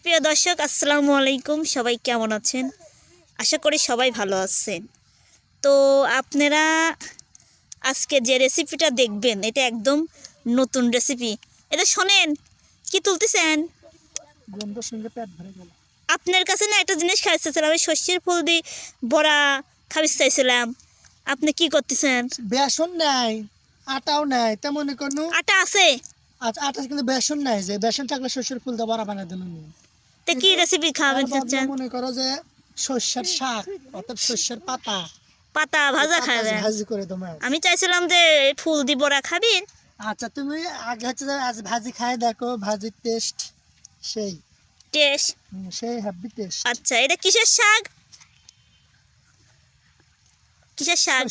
প্রিয় দর্শক আসসালামু আলাইকুম। সবাই কেমন আছেন? আশা করি সবাই ভালো আছেন। তো আপনারা আজকে যে রেসিপিটা দেখবেন এটা একদম নতুন রেসিপি এটা শোনেন কি তুলতেছেন? আপনার কাছে না একটা জিনিস খাইতেছিলাম আমি শস্যের ফুল দিয়ে বড়া খাবিস চাইছিলাম। আপনি কি করতেছেন? বেসন নাই আটাও নাই তেমন কোনো আটা আছে? আচ্ছা আটা কিন্তু বেসন নাই যে বেসন থাকলে শস্যের ফুল দিয়ে বড়া বানাই দিল তো কি রেসিপি চাচ্ছেন মনে করো যে শস্যের শাক অর্থাৎ শস্যের পাতা। পাতা ভাজা খাবেন? ভাজি করে তোমার আমি চাইছিলাম যে ফুল দিয়ে বড়া খাবেন। আচ্ছা তুমি আগে হচ্ছে আজ ভাজি খাই দেখো ভাজির টেস্ট সেই। টেস্ট সেই হ্যাপি টেস্ট আচ্ছা এটা কিসের শাক? কিসের শাক?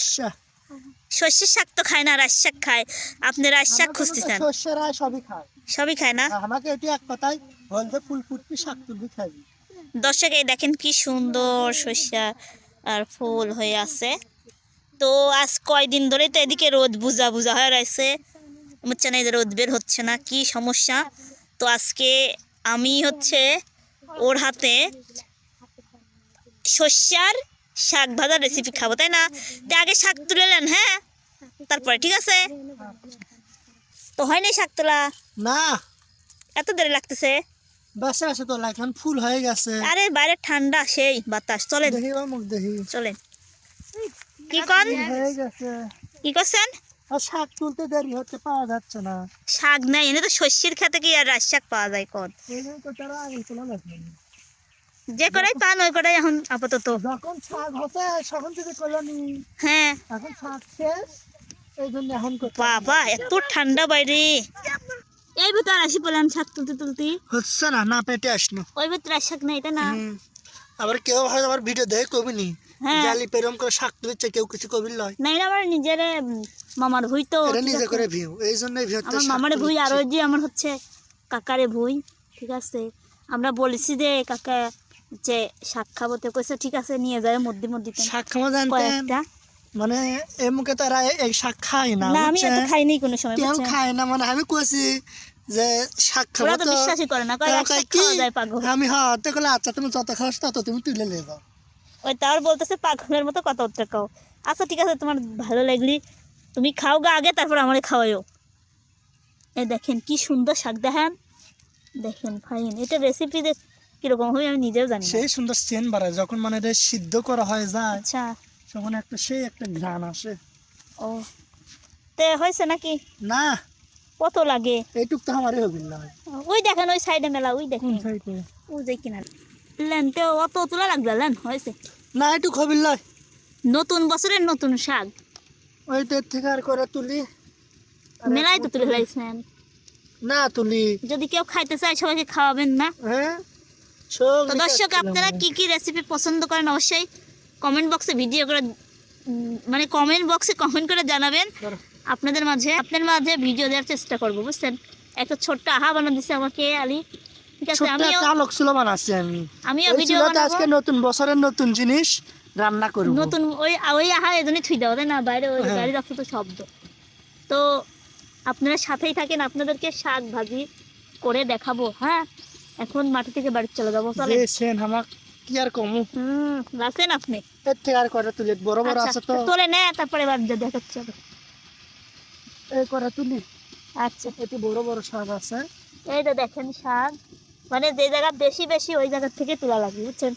শস্যের শাক তো খায় না রাজ শাক খায়। আপনি রাজ শাক খুঁজতেছেন? আয় সবই খায়। সবই খায় না? আমাকে এটি এক কথায় ফুল ফুটবি শাক তুলবি খাবি দর্শক এই দেখেন কি সুন্দর শস্যা আর ফুল হয়ে আছে। তো আজ কয়দিন ধরে তো এদিকে রোদ বুঝা বুঝা হয়ে রয়েছে। হচ্ছে না এই রোদ বের হচ্ছে না কি সমস্যা? তো আজকে আমি হচ্ছে ওর হাতে শস্যার শাক ভাজার রেসিপি খাব তাই না? তো আগে শাক তুলে নেন হ্যাঁ? তারপরে ঠিক আছে? তো হয়নি শাক তোলা? না। এত দেরি লাগতেছে? বেসে আছে তো এখন ফুল হয়ে গেছে। আরে বাইরে ঠান্ডা সেই বাতাস। চলেন। দেখি মুখ দেখি। চলেন। কি কন? হয়ে গেছে। কি করছেন? শাক তুলতে দেরি হচ্ছে পাওয়া যাচ্ছে না। শাক নাই এনে তো শস্যের খেতে কি আর রাজ শাক পাওয়া যায় কন। যে করাই পান ওই করাই এখন আপাতত। যখন শাক হচ্ছে তখন থেকে করলানি হ্যাঁ। এখন শাক শেষ এই জন্য এখন বাবা এত ঠান্ডা বাইরে। এই ভিতর আসি শাক তুলতে তুলতে। হচ্ছে না না পেটে ওই ভিতরে শাক নাই তাই না। আবার কেউ হয়তো আবার ভিডিও দেখে কবি নি হ্যাঁ। জালি পেরম করে শাক তুলছে কেউ কিছু কবি লয়। নাই না আমার নিজের মামার ভুই তো এটা নিজে করে ভিউ এই জন্যই ভিউ আমার মামারে ভুই আর ওই যে আমার হচ্ছে কাকারে ভুই ঠিক আছে। আমরা বলেছি যে কাকা যে শাক খাব তো কইছে ঠিক আছে নিয়ে যায় মধ্যে মধ্যে শাক জানতেন কয়েকটা। মানে তারা এই শাক খায় না না আমি এত? খাইনি কোনো সময় কেউ খায় না মানে আমি যে শাক খাব তো বিশ্বাসই করে না কয় শাক খাওয়া যায় পাগল। আমি হ্যাঁ তো কলে আচ্ছা তুমি যত খাওয়াস তত তুমি তুলে নিয়ে যাও। ওই তার বলতেছে পাগলের মতো কত উত্তর খাও। আচ্ছা ঠিক আছে তোমার ভালো লাগলি। তুমি খাও গা আগে তারপর আমারে খাওয়াইও। এই দেখেন কি সুন্দর শাক দেখেন? দেখেন ফাইন। এটা রেসিপি কীরকম হবে আমি নিজেও জানি। সেই সুন্দর সেন বাড়ায় যখন মানে এটা সিদ্ধ করা হয় যায়। আচ্ছা। তখন একটা সেই একটা ঘ্রাণ আসে। ও। তে হয়েছে নাকি? না। কত লাগে? এইটুক তো আমারই হবি না। ওই দেখেন ওই সাইডে মেলা ওই দেখেন। সাইডে? ওই যে কিনা। লেন তো অত তোলা লাগবে লেন হয়েছে। না এইটুক হবি লয় নতুন বছরের নতুন শাক। ওই তো থেকে আর করে তুলি। মেলাই তো তুলে ফেলাইছেন না তুলি। যদি কেউ খাইতে চায় সবাইকে খাওয়াবেন না। হ্যাঁ? দর্শক আপনারা। কি কি রেসিপি পছন্দ করেন অবশ্যই কমেন্ট বক্সে ভিডিও করে মানে কমেন্ট বক্সে কমেন্ট করে জানাবেন। আপনাদের মাঝে আপনার মাঝে ভিডিও দেওয়ার চেষ্টা করব বুঝছেন? একটা ছোট্ট আহা বানা দিছে আমাকে আলী। ঠিক আছে ছোট্ট আমিও একটা আলোক ছিল বানাচ্ছি আমি। আমিও ওই ভিডিও চুলাতে বানাবো। আজকে নতুন বছরের নতুন জিনিস রান্না করব। নতুন ওই ওই আহা এজন্যই থুই দেওয়া না? বাইরে ওই। রাখতে তো শব্দ। তো আপনারা সাথেই থাকেন আপনাদেরকে শাক ভাজি করে দেখাবো হ্যাঁ? এখন মাটি থেকে বাড়ি চলে যাব চলে কি আর কমু রাখেন আপনি? এর থেকে আর করে তুলি? বড় বড় আচ্ছা, আছে তো। তোলে নে তারপরে এবার যা দেখাচ্ছে। এই করে তুলি? আচ্ছা। এটি বড় বড় শাক আছে। এই তো দেখেন শাক মানে যে জায়গা বেশি বেশি ওই জায়গা থেকে তোলা লাগবে বুঝছেন?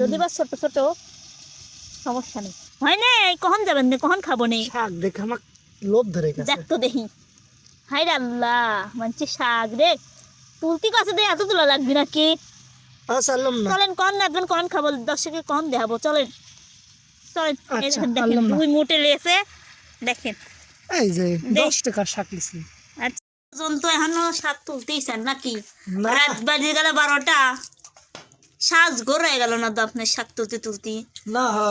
যদি বা ছোট ছোট সমস্যা নেই। হয় না কখন যাবেন না কখন খাব নেই শাক দেখে আমার লোভ ধরে গেছে। দেখ তো দেখি। হাই আল্লাহ মানছে শাক রে তুলতি কাছে দিয়ে এত তোলা লাগবে নাকি? চলেন কন রাখবেন কন খাব দর্শকে কন দেখাবো চলেন। চলেন আচ্ছা, দেখেন। দুই মুটে লেছে দেখেন। এই যে। দশ টাকার শাক লিছি আচ্ছা পর্যন্ত এখনও শাক তুলতেইছেন নাকি? রাত বাজে গেল বারোটা। সাজ হয়ে গেল না তো আপনার শাক তুলতে তুলতে?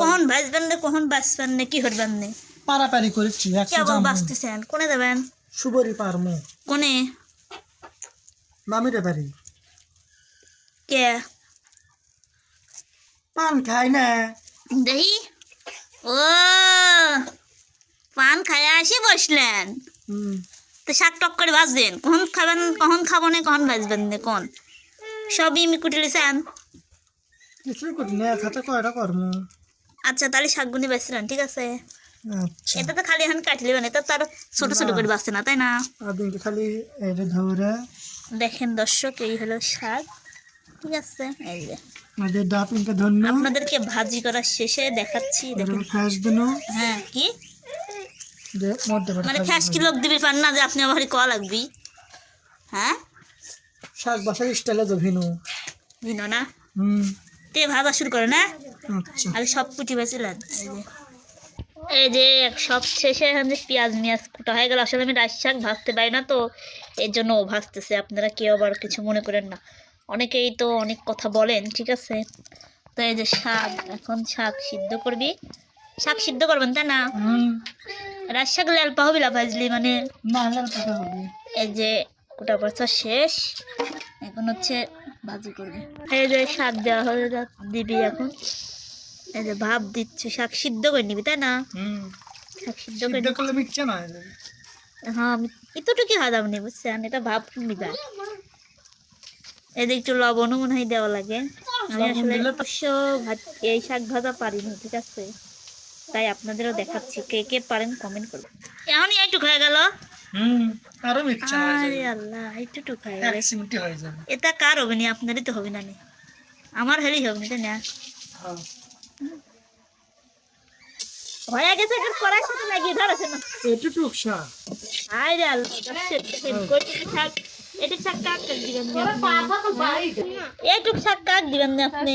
কখন ভাজবেন না কখন বাঁচবেন না কি করবেন না পারাপারি করেছি কি একশো আবার বাঁচতেছেন কোনে দেবেন সুবরি পারমু। কোনে? মামিরে পারি কে? পান খাই না। দেখি ও পান খায় আসি বসলেন। হুম। তো শাক টক করে ভাজবেন কখন খাবেন কখন খাব না কখন ভাজবেন না কোন? সবই আমি কুটে লিছেন কিছুই করি না এক কয়টা কর্ম? আচ্ছা তাহলে শাকগুনি বেছিলেন ঠিক আছে? আচ্ছা। এটা তো খালি এখন কাটলে মানে এটা তার ছোট ছোট করে বাঁচছে না তাই না? খালি ধরে। দেখেন দর্শক এই হলো শাক। ঠিক আছে এই যে। আমাদের ডাব ধন্য আপনাদেরকে ভাজি করার শেষে দেখাচ্ছি দেখুন। ফ্যাস দিন। হ্যাঁ কি? মানে খ্যাস কি লোক দিবি পান না যে আপনি আমার লাগবি? হ্যাঁ? শাক বাসার স্টাইলে জভিনু ভিনো। না? হুম। তে ভাজা শুরু করে না? আচ্ছা। আর সব কুটি বেছিলেন এই যে। এই যে সব শেষে এখন যে পেঁয়াজ মিয়াজ কুটা হয়ে গেল আসলে আমি রাজ শাক ভাজতে পারি না তো এর জন্য ও ভাজতেছে। আপনারা কেউ আবার কিছু মনে করেন না। অনেকেই তো অনেক কথা বলেন ঠিক আছে? তো এই যে শাক এখন শাক সিদ্ধ করবি। শাক সিদ্ধ করবেন তাই না? হুম। রাজ শাক লাল পাহবিলা ভাজলি মানে? না হবে। এই যে কুটা পচা শেষ এখন হচ্ছে ভাজি করবে। এই যে শাক দেওয়া হয়ে দিবি এখন। এই যে ভাব দিচ্ছে শাক সিদ্ধ করে নিবি তাই না? শাক সিদ্ধ করে মিটছে না হ্যাঁ আমি এতটুকু হাদাম নি বুঝছেন? এটা ভাব নিবা। যে একটু লবণও মনে হয় দেওয়া লাগে। আমি আসলে অবশ্য ভাত- এই শাক ভাজা পারিনি ঠিক আছে? তাই আপনাদেরও দেখাচ্ছি কে কে পারেন কমেন্ট করবেন এখনই এইটুক হয়ে গেল? আরও মিটছে আরে আল্লাহ এইটুক এক গেল সিমটি হয়ে যাবে। এটা কার হবে না আপনারই তো হবে না আমার হেলেই হবে না না হ্যাঁ। গেছে এখন করার সাথে লাগিয়ে ধরেছে না এটুটুক শাক। আরে আল্লাহ দর্শক দেখেন কইটুকু শাক এটুক শাক কাক দিবেন? এটুক শাক কাক দিবেন না আপনি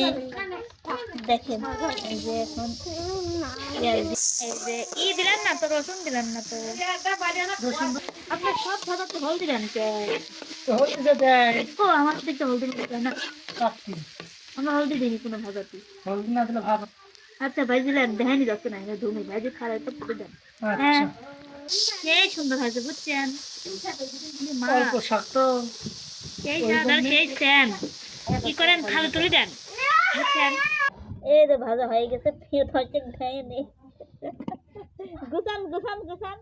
দেখেন এই যে এখন এই যে ই দিলেন না তো রসুন দিলেন না তো। আপনার সব ভাজা তো হলদি দেন তো হলদি দেয়। ও আমার দিকে হলদি দিলেন না। কাকি আমরা হলদি দিইনি কোনো ভাজাতে। হলদি না দিলে আচ্ছা ভাই দিলেন দেখানি যাচ্ছে না এটা ধুমি। ভাই যে খারাপ তো পুরো দেন। হ্যাঁ। আচ্ছা সেই সুন্দর হয়েছে বুঝছেন? অল্প শাক তো সেই সাদা সেই স্যান কি করেন খালি তুলি দেন। বুঝছেন? এই যে ভাজা হয়ে গেছে ফের হচ্ছে খাইয়ে নেই গুছান গুছান গুছান।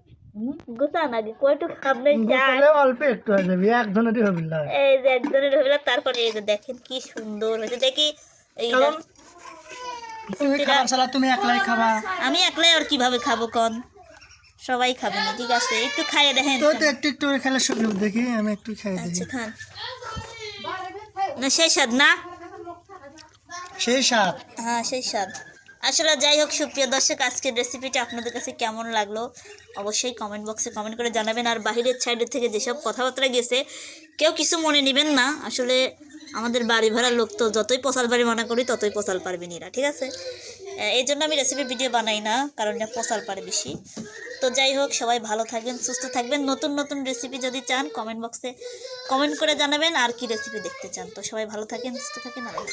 গুছান আগে কয়টুক আপনি যান অল্প একটু হয়ে যাবে একজনেরই হবে এই যে একজনের হইল তারপরে এই যে দেখেন কি সুন্দর হয়েছে। দেখি এই তুমি খাবার ছাড়া তুমি একলাই খাবা। আমি একলাই আর কীভাবে খাব কন? সবাই খাবে না ঠিক আছে? একটু খাইয়ে দেখেন তো। একটু একটু করে খেলে শুকনো দেখি আমি একটু খাই দেখি। আচ্ছা খান না সেই স্বাদ না? সেই স্বাদ। হ্যাঁ সেই স্বাদ। আসলে যাই হোক সুপ্রিয় দর্শক আজকের রেসিপিটা আপনাদের কাছে কেমন লাগল? অবশ্যই কমেন্ট বক্সে কমেন্ট করে জানাবেন। আর বাহিরের সাইডের থেকে যেসব কথাবার্তা গেছে কেউ কিছু মনে নেবেন না। আসলে আমাদের বাড়ি ভাড়া লোক তো যতই পচাল বাড়ি মনে করি, ততই পচাল পারবে নিরা, ঠিক আছে? এই জন্য আমি রেসিপি ভিডিও বানাই না, কারণ এটা পচাল পারে বেশি। তো যাই হোক, সবাই ভালো থাকবেন, সুস্থ থাকবেন। নতুন নতুন রেসিপি যদি চান কমেন্ট বক্সে কমেন্ট করে জানাবেন আর কি রেসিপি দেখতে চান। তো সবাই ভালো থাকেন, সুস্থ থাকেন হাফেজ।